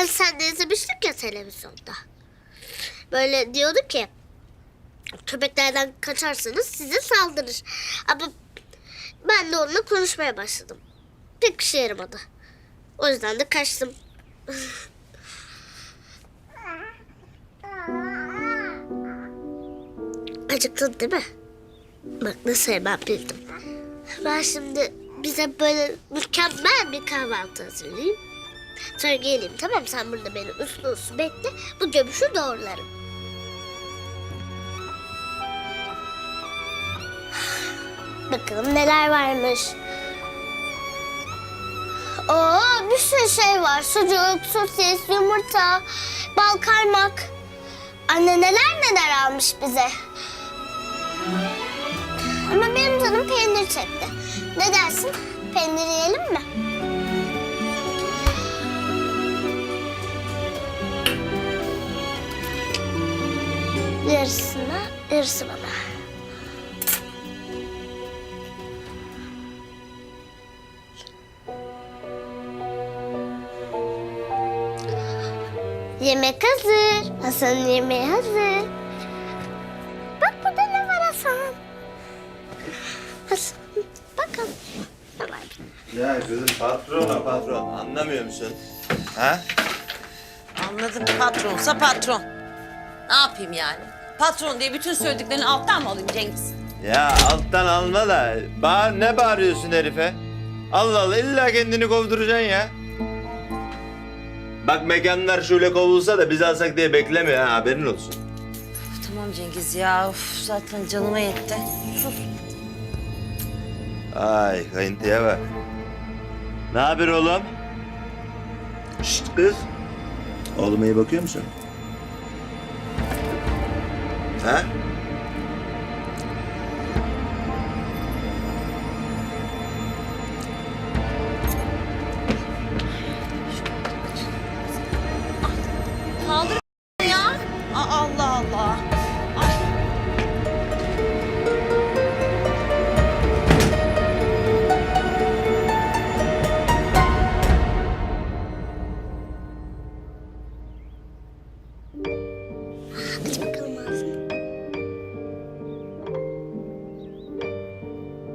Hani sen de izlemiştik ya televizyonda. Böyle diyordu ki köpeklerden kaçarsanız size saldırır. Ama ben de onunla konuşmaya başladım. Pek işe yaramadı. O yüzden de kaçtım. Acıktın değil mi? Bak nasıl hemen bildim. Ben şimdi bize böyle mükemmel bir kahvaltı hazırlayayım. Sonra geleyim tamam sen burada beni uslu uslu bekle. Bu göbüşü doğrularım. Bakalım neler varmış. Oo bir sürü şey var. Sucuk, sosis, yumurta, bal kaymak. Anne neler neler almış bize. Ama benim canım peynir çekti. Ne dersin? Peynir yiyelim mi? Yarısını, yarısı bana. Yemek hazır. Hasan'ın yemeği hazır. Bak burada ne var Hasan? Hasan bakalım. Ya kızım patron patron anlamıyor musun? Ha? Anladım patronsa patron. Ne yapayım yani? Patron diye bütün söylediklerini alttan mı alayım Cengiz? Ya alttan alma da bağır, ne bağırıyorsun herife? Allah Allah illa kendini kovduracaksın ya. Bak mekanlar şöyle kovulsa da biz alsak diye bekleme ha haberin olsun. Tamam Cengiz ya. Of, zaten canıma yetti. Sus. Ay kayıntıya bak. Ne haber oğlum? Şşt kız. Oğluma iyi bakıyor musun? Ha? Kaldır ya. Aa, Allah Allah. Ay.